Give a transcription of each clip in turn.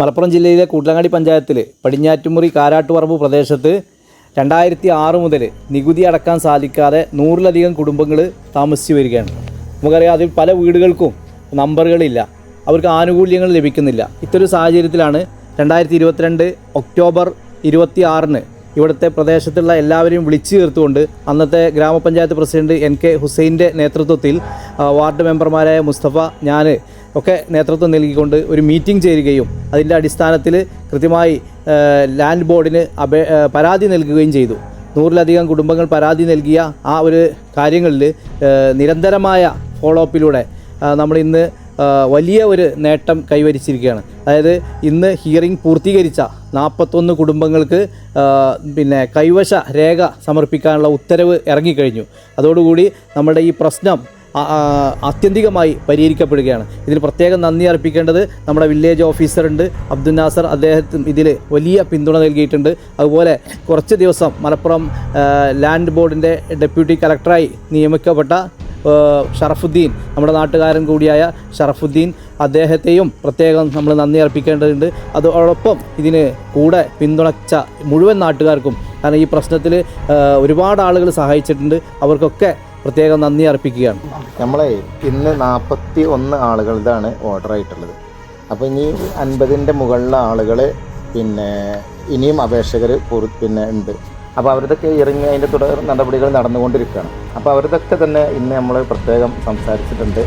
മലപ്പുറം ജില്ലയിലെ കൂട്ടലങ്ങാടി പഞ്ചായത്തിൽ പടിഞ്ഞാറ്റുമുറി കാരാട്ടുപറമ്പ് പ്രദേശത്ത് രണ്ടായിരത്തി ആറ് മുതൽ നികുതി അടക്കാൻ സാധിക്കാതെ നൂറിലധികം കുടുംബങ്ങൾ താമസിച്ചു വരികയാണ്. നമുക്കറിയാം അതിൽ പല വീടുകൾക്കും നമ്പറുകളില്ല. അവർക്ക് ആനുകൂല്യങ്ങൾ ലഭിക്കുന്നില്ല. ഇത്തൊരു സാഹചര്യത്തിലാണ് രണ്ടായിരത്തി ഇരുപത്തിരണ്ട് ഒക്ടോബർ ഇരുപത്തി ആറിന് ഇവിടുത്തെ പ്രദേശത്തുള്ള എല്ലാവരെയും വിളിച്ചു ചേർത്തുകൊണ്ട് അന്നത്തെ ഗ്രാമപഞ്ചായത്ത് പ്രസിഡന്റ് എൻ കെ ഹുസൈന്റെ നേതൃത്വത്തിൽ വാർഡ് മെമ്പർമാരായ മുസ്തഫ ഞാൻ ഒക്കെ നേതൃത്വം നൽകിക്കൊണ്ട് ഒരു മീറ്റിംഗ് ചേരുകയും അതിന്റെ അടിസ്ഥാനത്തിൽ കൃത്യമായി ലാൻഡ് ബോർഡിന് അപേ പരാതി നൽകുകയും ചെയ്തു. നൂറിലധികം കുടുംബങ്ങൾ പരാതി നൽകിയ ആ ഒരു കാര്യങ്ങളിൽ നിരന്തരമായ ഫോളോ അപ്പിലൂടെ നമ്മൾ ഇന്ന് വലിയ ഒരു നേട്ടം കൈവരിച്ചിരിക്കുകയാണ്. അതായത് ഇന്ന് ഹിയറിംഗ് പൂർത്തീകരിച്ച നാൽപ്പത്തൊന്ന് കുടുംബങ്ങൾക്ക് പിന്നെ കൈവശ രേഖ സമർപ്പിക്കാനുള്ള ഉത്തരവ് ഇറങ്ങിക്കഴിഞ്ഞു. അതോടുകൂടി നമ്മുടെ ഈ പ്രശ്നം ആത്യന്തികമായി പരിഹരിക്കപ്പെടുകയാണ്. ഇതിൽ പ്രത്യേകം നന്ദി അർപ്പിക്കേണ്ടത് നമ്മുടെ വില്ലേജ് ഓഫീസറുണ്ട് അബ്ദുൽ നാസർ അദ്ദേഹത്തിന് ഇതിൽ വലിയ പിന്തുണ നൽകിയിട്ടുണ്ട്. അതുപോലെ കുറച്ച് ദിവസം മലപ്പുറം ലാൻഡ് ബോർഡിന്റെ ഡെപ്യൂട്ടി കളക്ടറായി നിയമിക്കപ്പെട്ട ഷറഫുദ്ദീൻ നമ്മുടെ നാട്ടുകാരൻ കൂടിയായ ഷറഫുദ്ദീൻ അദ്ദേഹത്തെയും പ്രത്യേകം നമ്മൾ നന്ദി അർപ്പിക്കേണ്ടതുണ്ട്. അതോടൊപ്പം ഇതിന് കൂടെ പിന്തുണച്ച മുഴുവൻ നാട്ടുകാർക്കും കാരണം ഈ പ്രശ്നത്തിൽ ഒരുപാട് ആളുകൾ സഹായിച്ചിട്ടുണ്ട്. അവർക്കൊക്കെ പ്രത്യേകം നന്ദി അർപ്പിക്കുകയാണ്. നമ്മളെ ഇന്ന് നാൽപ്പത്തി ഒന്ന് ആളുകളുടെയാണ് ഓർഡർ ആയിട്ടുള്ളത്. അപ്പോൾ ഇനി അൻപതിന്റെ മുകളിലെ ആളുകൾ പിന്നെ ഇനിയും അപേക്ഷകർ പിന്നെ ഉണ്ട്. അപ്പോൾ അവരുടെയൊക്കെ ഇറങ്ങി അതിന്റെ തുടർ നടപടികൾ നടന്നുകൊണ്ടിരിക്കുകയാണ്. അപ്പോൾ അവരുടെയൊക്കെ തന്നെ ഇന്ന് നമ്മൾ പ്രത്യേകം സംസാരിച്ചിട്ടുണ്ട്.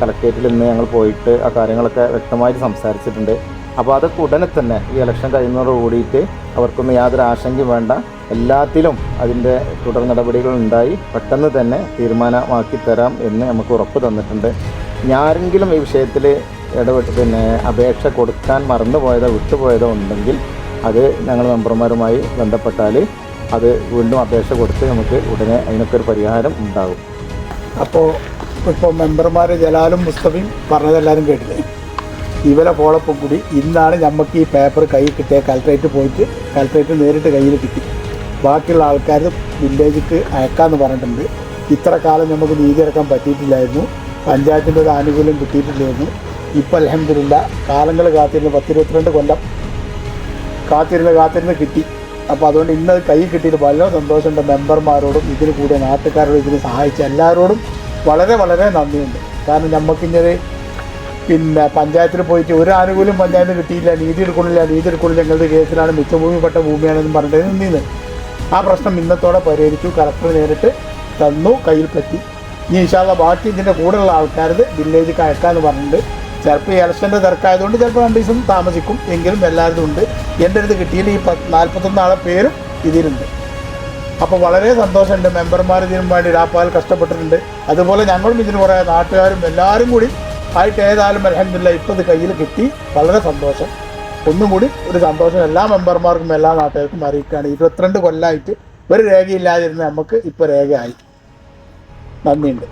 കളക്ട്രേറ്റിൽ ഇന്ന് ഞങ്ങൾ പോയിട്ട് ആ കാര്യങ്ങളൊക്കെ വ്യക്തമായിട്ട് സംസാരിച്ചിട്ടുണ്ട്. അപ്പോൾ അതൊക്കെ ഉടനെ തന്നെ ഈ ഇലക്ഷൻ കഴിയുന്നതോട് കൂടിയിട്ട് അവർക്കൊന്നും യാതൊരു ആശങ്കയും വേണ്ട. എല്ലാത്തിലും അതിന്റെ തുടർ നടപടികൾ ഉണ്ടായി. പെട്ടെന്ന് തന്നെ തീരുമാനമാക്കി തരാം എന്ന് നമുക്ക് ഉറപ്പ് തന്നിട്ടുണ്ട്. ഞാരെങ്കിലും ഈ വിഷയത്തിൽ ഇടപെട്ട് പിന്നെ അപേക്ഷ കൊടുക്കാൻ മറന്നുപോയതോ വിട്ടുപോയതോ ഉണ്ടെങ്കിൽ അത് ഞങ്ങൾ മെമ്പർമാരുമായി ബന്ധപ്പെട്ടാൽ അത് വീണ്ടും അപേക്ഷ കൊടുത്ത് നമുക്ക് ഉടനെ അതിനൊക്കെ ഒരു പരിഹാരം ഉണ്ടാകും. അപ്പോൾ ഇപ്പോൾ മെമ്പർമാർ ജലാലും മുസ്തഫയും പറഞ്ഞതെല്ലാവരും കേട്ടില്ലേ? ഇവരെ ഫോളോപ്പം കൂടി ഇന്നാണ് നമുക്ക് ഈ പേപ്പർ കയ്യിൽ കിട്ടിയ കലക്ട്രേറ്റ് പോയിട്ട് കലക്ട്രേറ്റ് നേരിട്ട് കയ്യിൽ കിട്ടി. ബാക്കിയുള്ള ആൾക്കാർ വില്ലേജിക്ക് അയക്കാമെന്ന് പറഞ്ഞിട്ടുണ്ട്. ഇത്ര കാലം നമുക്ക് നീതി ഇറക്കാൻ പറ്റിയിട്ടില്ലായിരുന്നു. പഞ്ചായത്തിന്റെ ഒരു ആനുകൂല്യം കിട്ടിയിട്ടില്ലായിരുന്നു. ഇപ്പോൾ അലഹമില്ല കാലങ്ങൾ കാത്തിരുന്ന് പത്തിരുപത്തിരണ്ട് കൊല്ലം കാത്തിരുന്ന് കാത്തിരുന്ന് കിട്ടി. അപ്പോൾ അതുകൊണ്ട് ഇന്ന് അത് കൈ കിട്ടിയിട്ട് വളരെ സന്തോഷമുണ്ട് മെമ്പർമാരോടും ഇതിന് കൂടിയ നാട്ടുകാരോടും ഇതിന് സഹായിച്ച എല്ലാവരോടും വളരെ വളരെ നന്ദിയുണ്ട്. കാരണം നമുക്കിങ്ങനെ പിന്നെ പഞ്ചായത്തിൽ പോയിട്ട് ഒരു ആനുകൂല്യം പഞ്ചായത്തിന് കിട്ടിയില്ല നീതി എടുക്കണില്ല നീതി എടുക്കണില്ല ഞങ്ങളുടെ കേസിലാണ് മിച്ചഭൂമിപ്പെട്ട ഭൂമിയാണെന്ന് പറഞ്ഞിട്ട് നിന്നിന്ന് ആ പ്രശ്നം ഇന്നത്തോടെ പരിഹരിച്ചു കലക്ടർ നേരിട്ട് തന്നു കയ്യിൽ പറ്റി ഇനി ഇൻഷാല്ല ബാക്കി ഇതിന്റെ കൂടെയുള്ള ആൾക്കാരത് വില്ലേജിൽ അയക്കാമെന്ന് പറഞ്ഞിട്ടുണ്ട്. ചിലപ്പോൾ ഈ ഇലക്ഷന്റെ തിരക്കായതുകൊണ്ട് ചിലപ്പോൾ രണ്ട് ദിവസം താമസിക്കും എങ്കിലും എല്ലാവരും ഉണ്ട്. എന്റെ അടുത്ത് കിട്ടിയതിൽ ഈ പത്ത് നാൽപ്പത്തൊന്നാളെ പേരും ഇതിലുണ്ട്. അപ്പോൾ വളരെ സന്തോഷമുണ്ട്. മെമ്പർമാർ ഇതിനും വേണ്ടി രാപ്പാൽ കഷ്ടപ്പെട്ടിട്ടുണ്ട്. അതുപോലെ ഞങ്ങളും ഇതിന് കുറേ നാട്ടുകാരും എല്ലാവരും കൂടി ആയിട്ട് ഏതായാലും അലഹമില്ല ഇപ്പോൾ ഇത് കയ്യിൽ കിട്ടി. വളരെ സന്തോഷം. ഒന്നും കൂടി ഒരു സന്തോഷം എല്ലാ മെമ്പർമാർക്കും എല്ലാ നാട്ടുകാർക്കും അറിയിക്കുകയാണ്. ഇരുപത്തിരണ്ട് കൊല്ലമായിട്ട് ഒരു രേഖയില്ലാതിരുന്ന നമുക്ക് ഇപ്പോൾ രേഖയായി. നന്ദിയുണ്ട്.